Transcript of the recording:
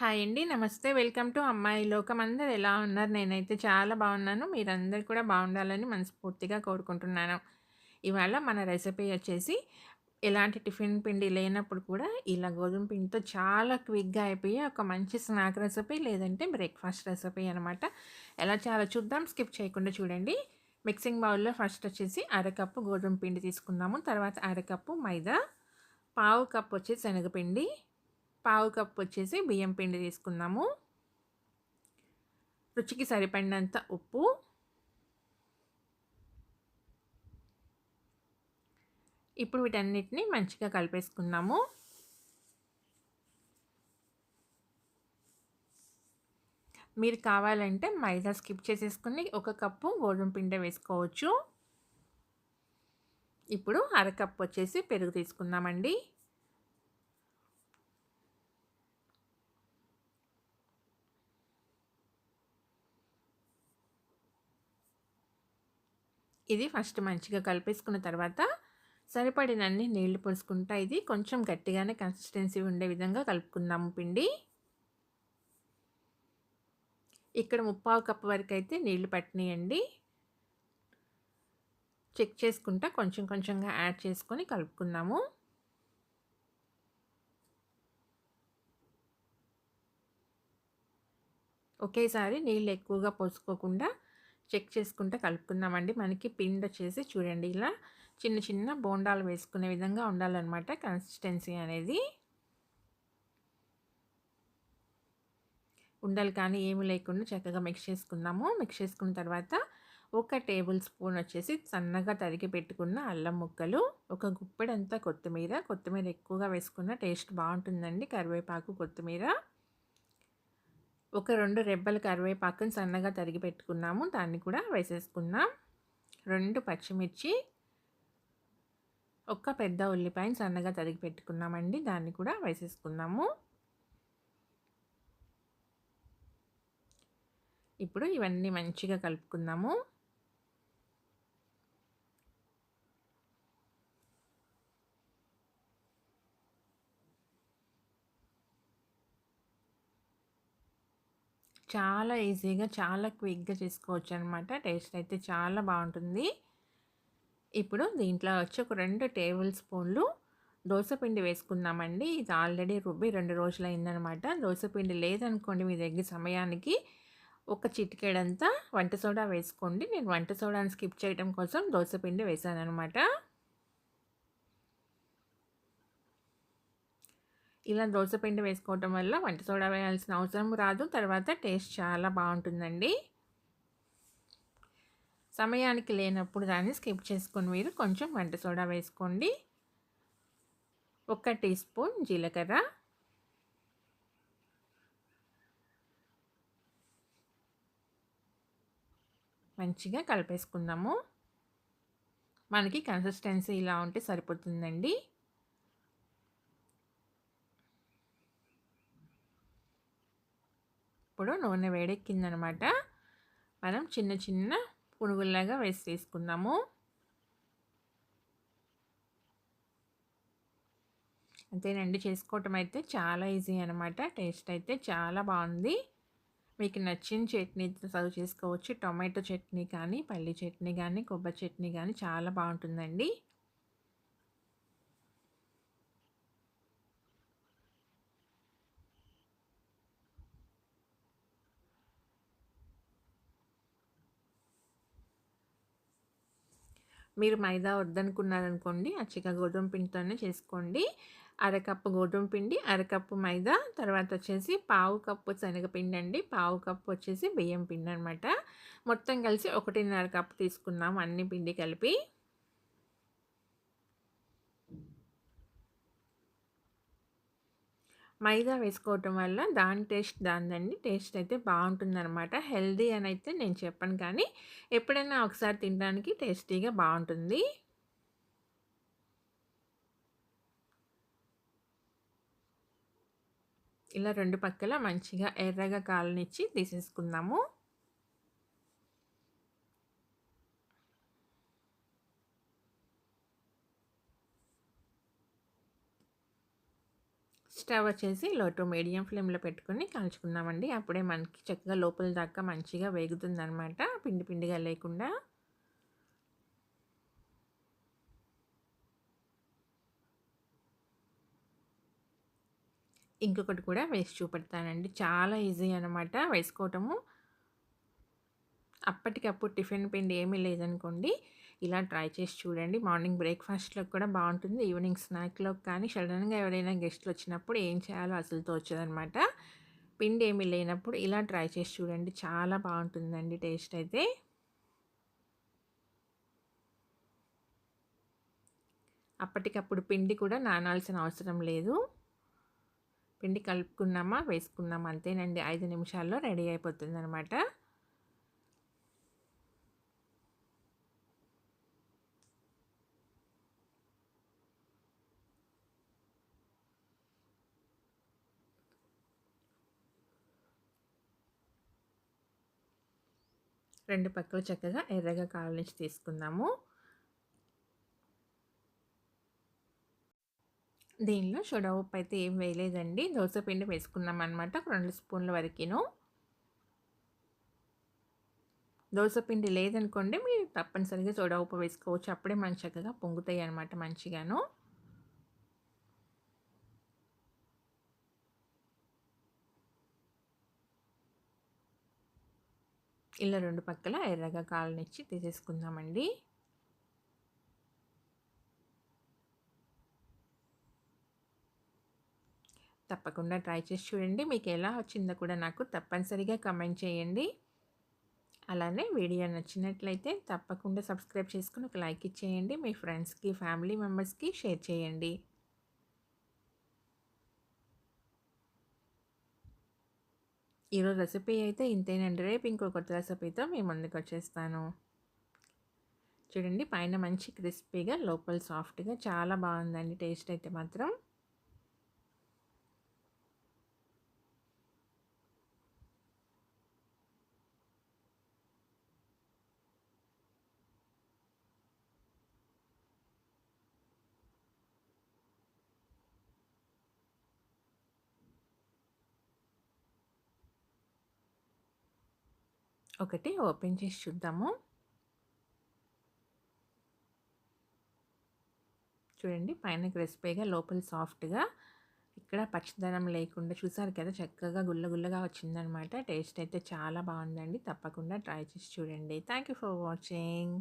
Hi అండి. నమస్తే. Welcome to అమ్మాయి లోకం. అందరు ఎలా ఉన్నారు? నేనైతే చాలా బాగున్నాను. మీరందరు కూడా బాగుండాలని మనస్ఫూర్తిగా కోరుకుంటున్నాను. ఇవాళ మన రెసిపీ వచ్చేసి ఎలాంటి టిఫిన్ పిండి లేనప్పుడు కూడా ఇలా గోధుమ పిండితో చాలా క్విక్‌గా అయిపోయి ఒక మంచి స్నాక్ రెసిపీ లేదంటే బ్రేక్‌ఫాస్ట్ రెసిపీ అనమాట. ఎలా చాలా చూద్దాం. స్కిప్ చేయకుండా చూడండి. మిక్సింగ్ బౌల్‌లో ఫస్ట్ వచ్చేసి అరకప్పు గోధుమ పిండి తీసుకుందాము. తర్వాత అరకప్పు మైదా, పావు కప్పు వచ్చేసి శనగపిండి, పావు కప్ వచ్చేసి బియ్యం పిండి తీసుకున్నాము రుచికి సరిపడినంత ఉప్పు. ఇప్పుడు వీటన్నిటిని మంచిగా కలిపేసుకున్నాము మీరు కావాలంటే మైదా స్కిప్ చేసేసుకుని ఒక కప్పు గోధుమ పిండి వేసుకోవచ్చు. ఇప్పుడు అరకప్పు వచ్చేసి పెరుగు తీసుకుందామండి. ఇది ఫస్ట్ మంచిగా కలిపేసుకున్న తర్వాత సరిపడినన్ని నీళ్ళు పోసుకుంటా ఇది కొంచెం గట్టిగానే కన్సిస్టెన్సీ ఉండే విధంగా కలుపుకుందాము పిండి. ఇక్కడ ముప్పావు కప్పు వరకు అయితే నీళ్ళు పట్టినాయండి. చెక్ చేసుకుంటా కొంచెం కొంచెంగా యాడ్ చేసుకొని కలుపుకుందాము. ఒకేసారి నీళ్ళు ఎక్కువగా పోసుకోకుండా చెక్ చేసుకుంటే కలుపుకుందామండి. మనకి పిండి వచ్చేసి చూడండి ఇలా చిన్న చిన్న బోండాలు వేసుకునే విధంగా ఉండాలన్నమాట కన్సిస్టెన్సీ అనేది. ఉండలు కానీ ఏమి లేకుండా చక్కగా మిక్స్ చేసుకుందాము. మిక్స్ చేసుకున్న తర్వాత ఒక టేబుల్ స్పూన్ వచ్చేసి సన్నగా తరిగి పెట్టుకున్న అల్లం ముక్కలు, ఒక గుప్పెడంతా కొత్తిమీర, కొత్తిమీర ఎక్కువగా వేసుకున్న టేస్ట్ బాగుంటుందండి. కరివేపాకు, కొత్తిమీర. ఒక రెండు రెబ్బల కరివేపాకుని సన్నగా తరిగి పెట్టుకున్నాము. దాన్ని కూడా వేసేసుకుందాం. రెండు పచ్చిమిర్చి, ఒక పెద్ద ఉల్లిపాయని సన్నగా తరిగి పెట్టుకున్నామండి. దాన్ని కూడా వేసేసుకుందాము. ఇప్పుడు ఇవన్నీ మంచిగా కలుపుకుందాము. చాలా ఈజీగా, చాలా క్విక్‌గా చేసుకోవచ్చనమాట. టేస్ట్ అయితే చాలా బాగుంటుంది. ఇప్పుడు దీంట్లో వచ్చి ఒక రెండు టేబుల్ స్పూన్లు దోశపిండి వేసుకుందామండి. ఇది ఆల్రెడీ రుబ్బి 2 రోజులయిందనమాట. దోశపిండి లేదనుకోండి మీ దగ్గర సమయానికి ఒక చిటికేడంతా వంట సోడా వేసుకోండి. నేను వంట సోడాని స్కిప్ చేయడం కోసం దోసపిండి వేశాననమాట. ఇలా దోసపిండి వేసుకోవటం వల్ల వంట సోడా వేయాల్సిన అవసరం రాదు. తర్వాత టేస్ట్ చాలా బాగుంటుందండి. సమయానికి లేనప్పుడు దాన్ని స్కిప్ చేసుకొని మీరు కొంచెం వంట సోడా వేసుకోండి. ఒక టీ స్పూన్ జీలకర్ర. మంచిగా కలిపేసుకుందాము. మనకి కన్సిస్టెన్సీ ఇలా ఉంటే సరిపోతుందండి. ఇప్పుడు నూనె వేడెక్కిందనమాట. మనం చిన్న చిన్న పునుగుల్లాగా వేసి తీసుకుందాము. అంతేనండి చేసుకోవటం అయితే చాలా ఈజీ అనమాట. టేస్ట్ అయితే చాలా బాగుంది. మీకు నచ్చిన చట్నీతో సర్వ్ చేసుకోవచ్చు. టొమాటో చట్నీ కానీ, పల్లి చట్నీ కానీ, కొబ్బరి చట్నీ కానీ చాలా బాగుంటుందండి. మీరు మైదా వద్దనుకున్నారనుకోండి అచ్చిక గోధుమ పిండితోనే చేసుకోండి. అరకప్పు గోధుమ పిండి, అరకప్పు మైదా, తర్వాత వచ్చేసి పావు కప్పు శనగపిండి అండి. పావు కప్పు వచ్చేసి బియ్యం పిండి అనమాట. మొత్తం కలిసి 1:30 కప్పు తీసుకున్నాము అన్ని పిండి కలిపి. మైదా వేసుకోవటం వల్ల దాని టేస్ట్ దానిదండి. టేస్ట్ అయితే బాగుంటుందన్నమాట హెల్దీ అని అయితే నేను చెప్పను కానీ ఎప్పుడైనా ఒకసారి తినడానికి టేస్టీగా బాగుంటుంది. ఇలా రెండు పక్కల మంచిగా ఎర్రగా కాలనిచ్చి తీసేసుకుందాము. స్టవ్ వచ్చేసి లో టు మీడియం ఫ్లేమ్లో పెట్టుకొని కాల్చుకున్నామండి అప్పుడే మనకి చక్కగా లోపల దాకా మంచిగా వేగుతుందనమాట పిండి పిండిగా లేకుండా. ఇంకొకటి కూడా వేసి చూపెడతానండి. చాలా ఈజీ అనమాట వేసుకోవటము. అప్పటికప్పుడు టిఫిన్ పిండి ఏమీ లేదనుకోండి ఇలా ట్రై చేసి చూడండి. మార్నింగ్ బ్రేక్ఫాస్ట్లో కూడా బాగుంటుంది. ఈవినింగ్ స్నాక్లో కానీ సడన్గా ఎవరైనా గెస్ట్లు వచ్చినప్పుడు ఏం చేయాలో అసలు తోచదనమాట. పిండి ఏమి లేనప్పుడు ఇలా ట్రై చేసి చూడండి. చాలా బాగుంటుందండి టేస్ట్ అయితే. అప్పటికప్పుడు పిండి కూడా నానాల్సిన అవసరం లేదు. పిండి కలుపుకున్నామా వేసుకున్నామా అంతేనండి. ఐదు నిమిషాల్లో రెడీ అయిపోతుంది అనమాట రెండు పక్కలు చక్కగా ఎర్రగా కావలించి తీసుకుందాము. దీనిలో సోడా ఉప్పు అయితే ఏం వేయలేదండి. దోశ పిండి వేసుకున్నాం అనమాట రెండు స్పూన్ల వరకును. దోశ పిండి లేదనుకోండి మీరు తప్పనిసరిగా సోడా ఉప్పు వేసుకోవచ్చు. అప్పుడే మంచి చక్కగా పొంగుతాయి అనమాట మంచిగాను. ఇలా రెండు పక్కల ఎర్రగా కాలనిచ్చి తీసేసుకుందామండి. తప్పకుండా ట్రై చేసి చూడండి. మీకు ఎలా వచ్చిందో కూడా నాకు తప్పనిసరిగా కమెంట్ చేయండి. అలానే వీడియో నచ్చినట్లయితే తప్పకుండా సబ్స్క్రైబ్ చేసుకుని ఒక లైక్ ఇచ్చేయండి. మీ ఫ్రెండ్స్కి ఫ్యామిలీ మెంబర్స్కి షేర్ చేయండి. ఈరోజు రెసిపీ అయితే ఇంతేనండి. రేపు ఇంకో కొత్త రెసిపీతో మీ ముందుకు వచ్చేస్తాను. చూడండి పైన మంచి క్రిస్పీగా లోపల సాఫ్ట్గా చాలా బాగుందండి టేస్ట్ అయితే మాత్రం. ఒకటి ఓపెన్ చేసి చూద్దాము. చూడండి పైన క్రిస్పీగా లోపల సాఫ్ట్గా. ఇక్కడ పచ్చదనం లేకుండా చూసారు కదా చక్కగా గుల్ల గుల్లగా వచ్చిందనమాట. టేస్ట్ అయితే చాలా బాగుందండి. తప్పకుండా ట్రై చేసి చూడండి. Thank you for watching.